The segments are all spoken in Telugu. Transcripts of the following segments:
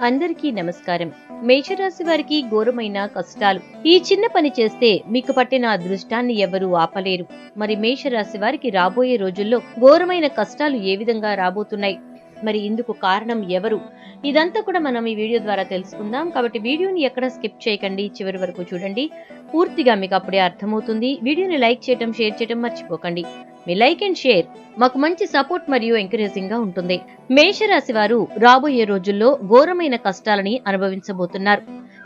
అందరికీ నమస్కారం. మేషరాశి వారికి ఘోరమైన కష్టాలు. ఈ చిన్న పని చేస్తే మీకు పట్టిన అదృష్టాన్ని ఎవరూ ఆపలేరు. మరి మేషరాశి వారికి రాబోయే రోజుల్లో ఘోరమైన కష్టాలు ఏ విధంగా రాబోతున్నాయి? మరి ఇందుకు కారణం ఎవరు? ఇదంతా కూడా మనం ఈ వీడియో ద్వారా తెలుసుకుందాం. కాబట్టి వీడియోని ఎక్కడ స్కిప్ చేయకండి. చివరి వరకు చూడండి. పూర్తిగా మీకు అప్పుడే అర్థమవుతుంది. వీడియోని లైక్ చేయటం షేర్ చేయటం మర్చిపోకండి. మీ లైక్ అండ్ షేర్ మాకు మంచి సపోర్ట్ మరియు ఎంకరేజింగ్గా ఉంటుంది. మేషరాశి వారు రాబోయే రోజుల్లో ఘోరమైన కష్టాలని అనుభవించబోతున్నారు.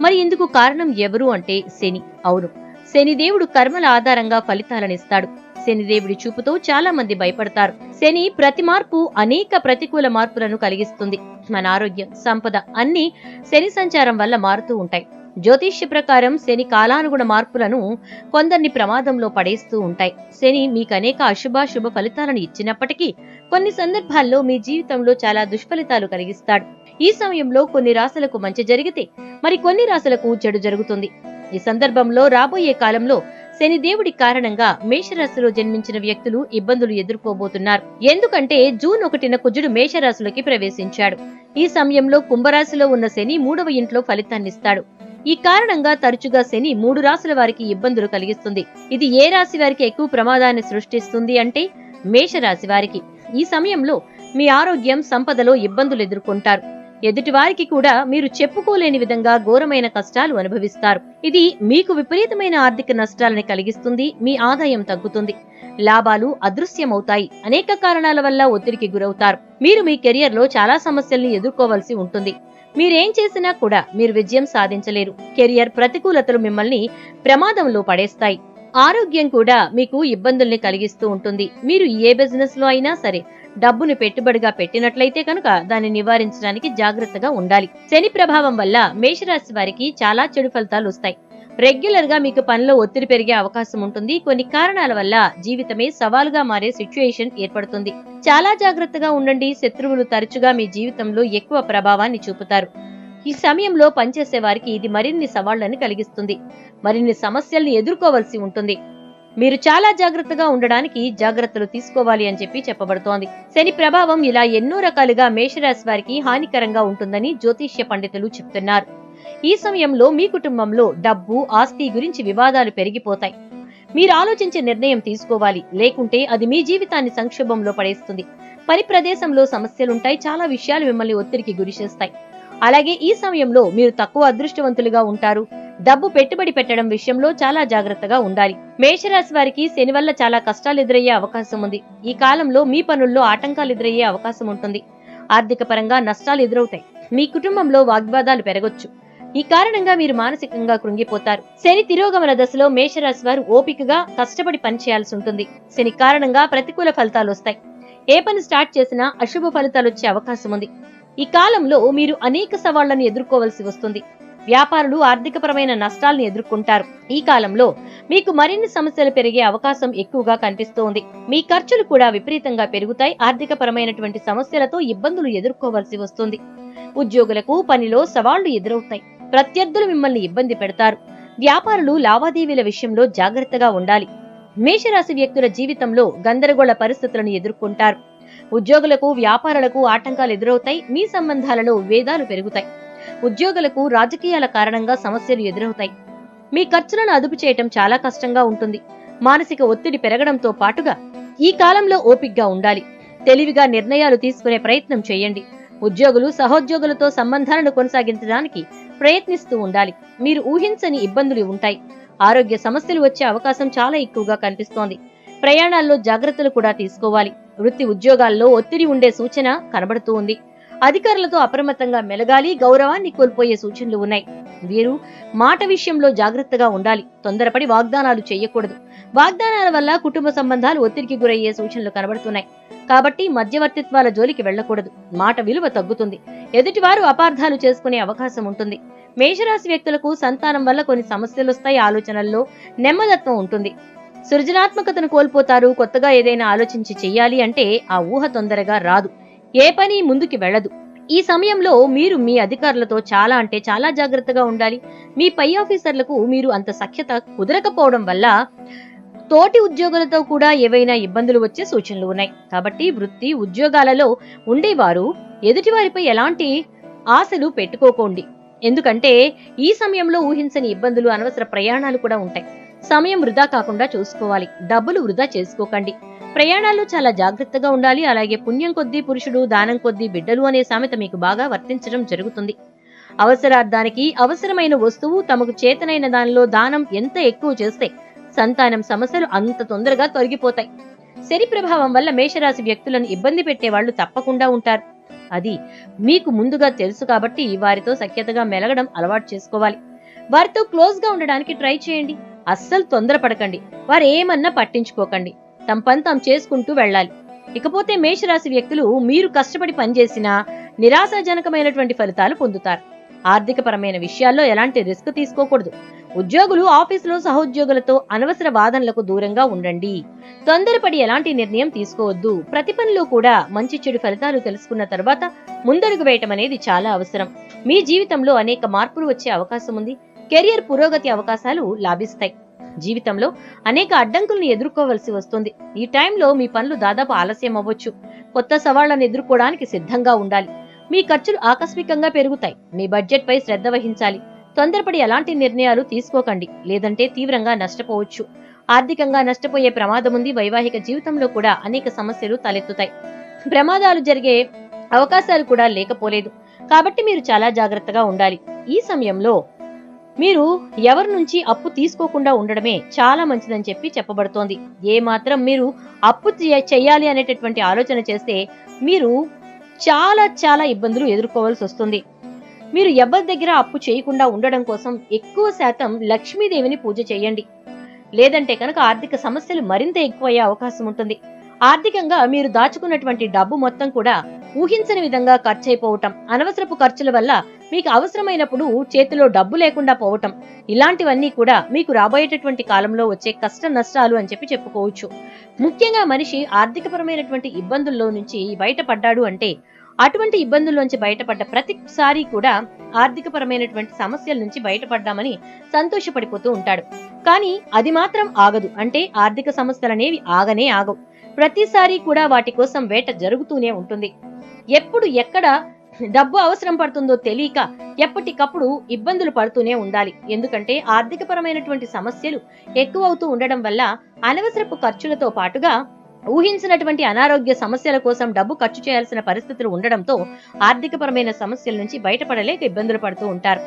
మరి ఇందుకు కారణం ఎవరు అంటే శని. అవును శనిదేవుడు కర్మల ఆధారంగా ఫలితాలనిస్తాడు శనిదేవుడి చూపుతో చాలా మంది భయపడతారు. శని ప్రతి మార్పు అనేక ప్రతికూల మార్పులను కలిగిస్తుంది. మన ఆరోగ్యం సంపద అన్ని శని సంచారం వల్ల మారుతూ ఉంటాయి. జ్యోతిష్య ప్రకారం శని కాలానుగుణ మార్పులను కొందరిని ప్రమాదంలో పడేస్తూ ఉంటాయి. శని మీకు అనేక అశుభాశుభ ఫలితాలను ఇచ్చినప్పటికీ కొన్ని సందర్భాల్లో మీ జీవితంలో చాలా దుష్ఫలితాలు కలిగిస్తాడు. ఈ సమయంలో కొన్ని రాశులకు మంచి జరిగితే మరి కొన్ని రాశులకు చెడు జరుగుతుంది. ఈ సందర్భంలో రాబోయే కాలంలో శని దేవుడి కారణంగా మేషరాశిలో జన్మించిన వ్యక్తులు ఇబ్బందులు ఎదుర్కోబోతున్నారు. ఎందుకంటే జూన్ ఒకటిన కుజుడు మేషరాశులకి ప్రవేశించాడు. ఈ సమయంలో కుంభరాశిలో ఉన్న శని మూడవ ఇంట్లో ఫలితాన్నిస్తాడు ఈ కారణంగా తరచుగా శని మూడు రాశుల వారికి ఇబ్బందులు కలిగిస్తుంది. ఇది ఏ రాశి వారికి ఎక్కువ ప్రమాదాన్ని సృష్టిస్తుంది అంటే మేషరాశి వారికి. ఈ సమయంలో మీ ఆరోగ్యం సంపదలో ఇబ్బందులు ఎదుర్కొంటారు. ఎదుటివారికి కూడా మీరు చెప్పుకోలేని విధంగా ఘోరమైన కష్టాలు అనుభవిస్తారు. ఇది మీకు విపరీతమైన ఆర్థిక నష్టాలని కలిగిస్తుంది మీ ఆదాయం తగ్గుతుంది. లాభాలు అదృశ్యమవుతాయి. అనేక కారణాల వల్ల ఒత్తిడికి గురవుతారు. మీరు మీ కెరియర్లో చాలా సమస్యల్ని ఎదుర్కోవాల్సి ఉంటుంది. మీరేం చేసినా కూడా మీరు విజయం సాధించలేరు. కెరియర్ ప్రతికూలతలు మిమ్మల్ని ప్రమాదంలో పడేస్తాయి. ఆరోగ్యం కూడా మీకు ఇబ్బందుల్ని కలిగిస్తూ ఉంటుంది. మీరు ఏ బిజినెస్లో అయినా సరే డబ్బును పెట్టుబడిగా పెట్టినట్లయితే కనుక దాన్ని నివారించడానికి జాగ్రత్తగా ఉండాలి. శని ప్రభావం వల్ల మేషరాశి వారికి చాలా చెడు ఫలితాలు వస్తాయి. రెగ్యులర్గా మీకు పనిలో ఒత్తిడి పెరిగే అవకాశం ఉంటుంది. కొన్ని కారణాల వల్ల జీవితమే సవాలుగా మారే సిచ్యుయేషన్ ఏర్పడుతుంది. చాలా జాగ్రత్తగా ఉండండి. శత్రువులు తరచుగా మీ జీవితంలో ఎక్కువ ప్రభావాన్ని చూపుతారు. ఈ సమయంలో పనిచేసే వారికి ఇది మరిన్ని సవాళ్ళను కలిగిస్తుంది. మరిన్ని సమస్యల్ని ఎదుర్కోవలసి ఉంటుంది. మీరు చాలా జాగ్రత్తగా ఉండడానికి జాగ్రత్తలు తీసుకోవాలి అని చెప్పి చెప్పబడుతోంది. శని ప్రభావం ఇలా ఎన్నో రకాలుగా మేషరాశి వారికి హానికరంగా ఉంటుందని జ్యోతిష్య పండితులు చెప్తున్నారు. ఈ సమయంలో మీ కుటుంబంలో డబ్బు ఆస్తి గురించి వివాదాలు పెరిగిపోతాయి. మీరు ఆలోచించే నిర్ణయం తీసుకోవాలి. లేకుంటే అది మీ జీవితాన్ని సంక్షోభంలో పడేస్తుంది. పని ప్రదేశంలో సమస్యలుంటాయి. చాలా విషయాలు మిమ్మల్ని ఒత్తిడికి గురి చేస్తాయి. అలాగే ఈ సమయంలో మీరు తక్కువ అదృష్టవంతులుగా ఉంటారు. డబ్బు పెట్టుబడి పెట్టడం విషయంలో చాలా జాగ్రత్తగా ఉండాలి. మేషరాశి వారికి శని వల్ల చాలా కష్టాలు ఎదురయ్యే అవకాశం ఉంది. ఈ కాలంలో మీ పనుల్లో ఆటంకాలు ఎదురయ్యే అవకాశం ఉంటుంది. ఆర్థిక పరంగా నష్టాలు ఎదురవుతాయి మీ కుటుంబంలో వాగ్వాదాలు పెరగొచ్చు. ఈ కారణంగా మీరు మానసికంగా కృంగిపోతారు. శని తిరోగమన దశలో మేషరాశి వారు ఓపికగా కష్టపడి పనిచేయాల్సి ఉంటుంది. శని కారణంగా ప్రతికూల ఫలితాలు వస్తాయి. ఏ పని స్టార్ట్ చేసినా అశుభ ఫలితాలు వచ్చే అవకాశం ఉంది. ఈ కాలంలో మీరు అనేక సవాళ్ళను ఎదుర్కోవలసి వస్తుంది. వ్యాపారులు ఆర్థికపరమైన నష్టాలను ఎదుర్కొంటారు. ఈ కాలంలో మీకు మరిన్ని సమస్యలు పెరిగే అవకాశం ఎక్కువగా కనిపిస్తోంది. మీ ఖర్చులు కూడా విపరీతంగా పెరుగుతాయి. ఆర్థికపరమైనటువంటి సమస్యలతో ఇబ్బందులు ఎదుర్కోవలసి వస్తుంది. ఉద్యోగులకు పనిలో సవాళ్ళు ఎదురవుతాయి. ప్రత్యర్థులు మిమ్మల్ని ఇబ్బంది పెడతారు. వ్యాపారులు లావాదేవీల విషయంలో జాగ్రత్తగా ఉండాలి. మేషరాశి వ్యక్తుల జీవితంలో గందరగోళ పరిస్థితులను ఎదుర్కొంటారు. ఉద్యోగులకు వ్యాపారులకు ఆటంకాలు ఎదురవుతాయి. మీ సంబంధాలలో వేదాలు పెరుగుతాయి. ఉద్యోగులకు రాజకీయాల కారణంగా సమస్యలు ఎదురవుతాయి. మీ ఖర్చులను అదుపు చేయటం చాలా కష్టంగా ఉంటుంది. మానసిక ఒత్తిడి పెరగడంతో పాటుగా ఈ కాలంలో ఓపిగ్గా ఉండాలి. తెలివిగా నిర్ణయాలు తీసుకునే ప్రయత్నం చేయండి. ఉద్యోగులు సహోద్యోగులతో సంబంధాలను కొనసాగించడానికి ప్రయత్నిస్తూ ఉండాలి. మీరు ఊహించని ఇబ్బందులు ఉంటాయి. ఆరోగ్య సమస్యలు వచ్చే అవకాశం చాలా ఎక్కువగా కనిపిస్తోంది. ప్రయాణాల్లో జాగ్రత్తలు కూడా తీసుకోవాలి. వృత్తి ఉద్యోగాల్లో ఒత్తిడి ఉండే సూచన కనబడుతూ ఉంది. అధికారులతో అప్రమత్తంగా మెలగాలి గౌరవాన్ని కోల్పోయే సూచనలు ఉన్నాయి. వీరు మాట విషయంలో జాగ్రత్తగా ఉండాలి. తొందరపడి వాగ్దానాలు చేయకూడదు. వాగ్దానాల వల్ల కుటుంబ సంబంధాలు ఒత్తిడికి గురయ్యే సూచనలు కనబడుతున్నాయి. కాబట్టి మధ్యవర్తిత్వాల జోలికి వెళ్ళకూడదు మాట విలువ తగ్గుతుంది. ఎదుటివారు అపార్థాలు చేసుకునే అవకాశం ఉంటుంది. మేషరాశి వ్యక్తులకు సంతానం వల్ల కొన్ని సమస్యలు వస్తాయి ఆలోచనల్లో నెమ్మదత్వం ఉంటుంది. సృజనాత్మకతను కోల్పోతారు. కొత్తగా ఏదైనా ఆలోచించి చెయ్యాలి అంటే ఆ ఊహ తొందరగా రాదు. ఏ పని ముందుకి వెళ్ళదు. ఈ సమయంలో మీరు మీ అధికారులతో చాలా అంటే చాలా జాగ్రత్తగా ఉండాలి. మీ పై ఆఫీసర్లకు మీరు అంత సఖ్యత కుదరకపోవడం వల్ల తోటి ఉద్యోగులతో కూడా ఏవైనా ఇబ్బందులు వచ్చే సూచనలు ఉన్నాయి. కాబట్టి వృత్తి ఉద్యోగాలలో ఉండేవారు ఎదుటివారిపై ఎలాంటి ఆశలు పెట్టుకోకండి. ఎందుకంటే ఈ సమయంలో ఊహించని ఇబ్బందులు అనవసర ప్రయాణాలు కూడా ఉంటాయి. సమయం వృధా కాకుండా చూసుకోవాలి. డబ్బులు వృధా చేసుకోకండి. ప్రయాణాల్లో చాలా జాగ్రత్తగా ఉండాలి. అలాగే పుణ్యం కొద్దీ పురుషుడు దానం కొద్దీ బిడ్డలు అనే సామెత మీకు బాగా వర్తించడం జరుగుతుంది. అవసరార్థానికి అవసరమైన వస్తువు తమకు చేతనైన దానిలో దానం ఎంత ఎక్కువ చేస్తే సంతానం సమస్యలు అంత తొందరగా తొలగిపోతాయి. శని ప్రభావం వల్ల మేషరాశి వ్యక్తులను ఇబ్బంది పెట్టే వాళ్ళు తప్పకుండా ఉంటారు. అది మీకు ముందుగా తెలుసు కాబట్టి వారితో సఖ్యతగా మెలగడం అలవాటు చేసుకోవాలి. వారితో క్లోజ్గా ఉండడానికి ట్రై చేయండి. అస్సలు తొందరపడకండి. వారు ఏమన్నా పట్టించుకోకండి. తమ పని తాము చేసుకుంటూ వెళ్ళాలి. ఇకపోతే మేషరాశి వ్యక్తులు మీరు కష్టపడి పనిచేసినా నిరాశాజనకమైనటువంటి ఫలితాలు పొందుతారు. ఆర్థిక పరమైన విషయాల్లో ఎలాంటి రిస్క్ తీసుకోకూడదు. ఉద్యోగులు ఆఫీసులో సహోద్యోగులతో అనవసర వాదనలకు దూరంగా ఉండండి. తొందరపడి ఎలాంటి నిర్ణయం తీసుకోవద్దు. ప్రతి పనిలో కూడా మంచి చెడు ఫలితాలు తెలుసుకున్న తర్వాత ముందడుగు వేయటం అనేది చాలా అవసరం. మీ జీవితంలో అనేక మార్పులు వచ్చే అవకాశం ఉంది. కెరియర్ పురోగతి అవకాశాలు లాభిస్తాయి. జీవితంలో అనేక అడ్డంకులను ఎదుర్కోవలసి వస్తుంది. ఈ టైంలో మీ పనులు దాదాపు ఆలస్యం అవ్వచ్చు. కొత్త సవాళ్ళను ఎదుర్కోవడానికి సిద్ధంగా ఉండాలి. మీ ఖర్చులు ఆకస్మికంగా పెరుగుతాయి. మీ బడ్జెట్ పై శ్రద్ధ వహించాలి. తొందరపడి ఎలాంటి నిర్ణయాలు తీసుకోకండి. లేదంటే తీవ్రంగా నష్టపోవచ్చు. ఆర్థికంగా నష్టపోయే ప్రమాదం ఉంది. వైవాహిక జీవితంలో కూడా అనేక సమస్యలు తలెత్తుతాయి. ప్రమాదాలు జరిగే అవకాశాలు కూడా లేకపోలేదు. కాబట్టి మీరు చాలా జాగ్రత్తగా ఉండాలి. ఈ సమయంలో మీరు ఎవరి నుంచి అప్పు తీసుకోకుండా ఉండడమే చాలా మంచిదని చెప్పి చెప్పబడుతోంది. ఏ మాత్రం మీరు అప్పు చేయాలి అనేటటువంటి ఆలోచన చేస్తే మీరు చాలా చాలా ఇబ్బందులు ఎదుర్కోవాల్సి వస్తుంది. మీరు ఎవరి దగ్గర అప్పు చేయకుండా ఉండడం కోసం ఎక్కువ శాతం లక్ష్మీదేవిని పూజ చేయండి. లేదంటే కనుక ఆర్థిక సమస్యలు మరింత ఎక్కువయ్యే అవకాశం ఉంటుంది. ఆర్థికంగా మీరు దాచుకున్నటువంటి డబ్బు మొత్తం కూడా ఊహించని విధంగా ఖర్చయిపోవటం అనవసరపు ఖర్చుల వల్ల మీకు అవసరమైనప్పుడు చేతిలో డబ్బు లేకుండా పోవటం ఇలాంటివన్నీ కూడా మీకు రాబోయేటటువంటి కాలంలో వచ్చే కష్ట నష్టాలు అని చెప్పి చెప్పుకోవచ్చు. ముఖ్యంగా మనిషి ఆర్థికపరమైనటువంటి ఇబ్బందుల్లో నుంచి బయటపడ్డాడు అంటే అటువంటి ఇబ్బందుల్లోంచి బయటపడ్డ ప్రతిసారి కూడా ఆర్థికపరమైనటువంటి సమస్యల నుంచి బయటపడ్డామని సంతోషపడిపోతూ ఉంటాడు. కానీ అది మాత్రం ఆగదు. అంటే ఆర్థిక సమస్యలనేవి ఆగనే ఆగవు. ప్రతిసారి కూడా వాటి కోసం వేట జరుగుతూనే ఉంటుంది. ఎప్పుడు ఎక్కడ డబ్బు అవసరం పడుతుందో తెలియక ఎప్పటికప్పుడు ఇబ్బందులు పడుతూనే ఉండాలి. ఎందుకంటే ఆర్థికపరమైనటువంటి సమస్యలు ఎక్కువ అవుతూ ఉండడం వల్ల అనవసరపు ఖర్చులతో పాటుగా ఊహించినటువంటి అనారోగ్య సమస్యల కోసం డబ్బు ఖర్చు చేయాల్సిన పరిస్థితులు ఉండడంతో ఆర్థికపరమైన సమస్యల నుంచి బయటపడలేక ఇబ్బందులు పడుతూ ఉంటారు.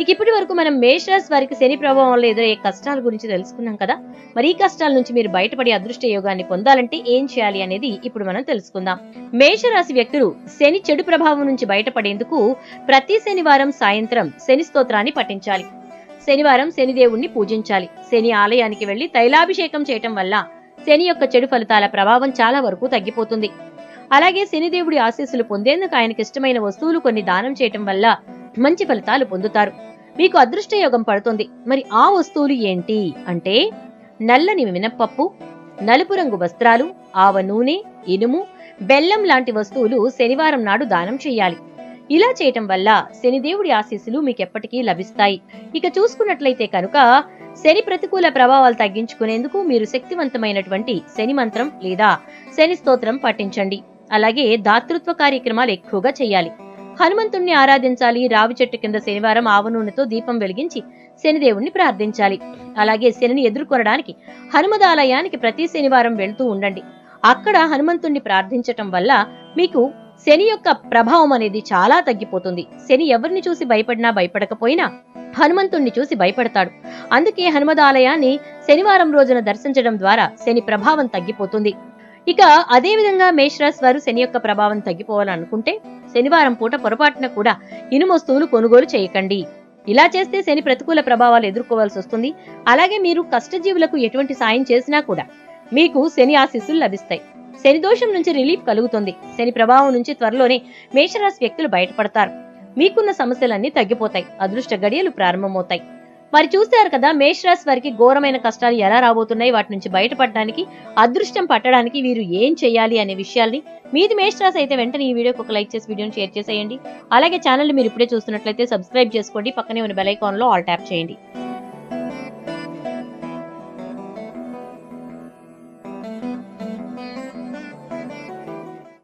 ఇక ఇప్పటి వరకు మనం మేషరాశి వారికి శని ప్రభావం వల్ల ఎదురయ్యే కష్టాల గురించి తెలుసుకున్నాం కదా? మరి ఈ కష్టాల నుంచి మీరు బయటపడి అదృష్ట యోగాన్ని పొందాలంటే ఏం చేయాలి అనేది ఇప్పుడు మనం తెలుసుకుందాం. మేషరాశి వ్యక్తులు శని చెడు ప్రభావం నుంచి బయటపడేందుకు ప్రతి శనివారం సాయంత్రం శని స్తోత్రాన్ని పఠించాలి. శనివారం శనిదేవుణ్ణి పూజించాలి. శని ఆలయానికి వెళ్ళి తైలాభిషేకం చేయటం వల్ల శని యొక్క చెడు ఫలితాల ప్రభావం చాలా వరకు తగ్గిపోతుంది. అలాగే శనిదేవుడి ఆశీస్సులు పొందేందుకు ఆయనకి ఇష్టమైన వస్తువులు కొన్ని దానం చేయటం వల్ల మంచి ఫలితాలు పొందుతారు. మీకు అదృష్ట యోగం పడుతుంది. మరి ఆ వస్తువులు ఏంటి? అంటే నల్లని మినప్పప్పు నలుపు రంగు వస్త్రాలు ఆవ నూనె ఇనుము బెల్లం లాంటి వస్తువులు శనివారం నాడు దానం చేయాలి. ఇలా చేయటం వల్ల శనిదేవుడి ఆశీస్సులు మీకెప్పటికీ లభిస్తాయి. ఇక చూసుకున్నట్లయితే కనుక శని ప్రతికూల ప్రభావాలు తగ్గించుకునేందుకు మీరు శక్తివంతమైనటువంటి శని మంత్రం లేదా శని స్తోత్రం పఠించండి. అలాగే దాతృత్వ కార్యక్రమాలు ఎక్కువగా చేయాలి. హనుమంతుణ్ణి ఆరాధించాలి. రావి చెట్టు కింద శనివారం ఆవ నూనెతో దీపం వెలిగించి శనిదేవుణ్ణి ప్రార్థించాలి. అలాగే శనిని ఎదుర్కొనడానికి హనుమదాలయానికి ప్రతి శనివారం వెళ్తూ ఉండండి. అక్కడ హనుమంతుణ్ణి ప్రార్థించటం వల్ల మీకు శని యొక్క ప్రభావం అనేది చాలా తగ్గిపోతుంది. శని ఎవరిని చూసి భయపడినా భయపడకపోయినా హనుమంతుణ్ణి చూసి భయపడతాడు. అందుకే హనుమదాలయాన్ని శనివారం రోజున దర్శించడం ద్వారా శని ప్రభావం తగ్గిపోతుంది. ఇక అదే విధంగా మేషరాశి వారు శని యొక్క ప్రభావం తగ్గిపోవాలనుకుంటే శనివారం పూట పొరపాటున కూడా ఇనుము వస్తువులు కొనుగోలు చేయకండి. ఇలా చేస్తే శని ప్రతికూల ప్రభావాలు ఎదుర్కోవాల్సి వస్తుంది. అలాగే మీరు కష్టజీవులకు ఎటువంటి సాయం చేసినా కూడా మీకు శని ఆశీస్సులు లభిస్తాయి. శని దోషం నుంచి రిలీఫ్ కలుగుతుంది. శని ప్రభావం నుంచి త్వరలోనే మేషరాశి వ్యక్తులు బయటపడతారు. మీకున్న సమస్యలన్నీ తగ్గిపోతాయి. అదృష్ట గడియలు ప్రారంభమవుతాయి. మరి చూశారు కదా మేషరాశి వారికి ఘోరమైన కష్టాలు ఎలా రాబోతున్నాయి? వాటి నుంచి బయటపడడానికి అదృష్టం పట్టడానికి వీరు ఏం చేయాలి అనే విషయాల్ని మీది మేషరాశి అయితే వెంటనే ఈ వీడియోకి ఒక లైక్ చేసి వీడియోని షేర్ చేసేయండి. అలాగే ఛానల్ మీరు ఇప్పుడే చూస్తున్నట్లయితే సబ్స్క్రైబ్ చేసుకోండి. పక్కనే ఉన్న బెల్ ఐకాన్లో ఆల్ ట్యాప్ చేయండి.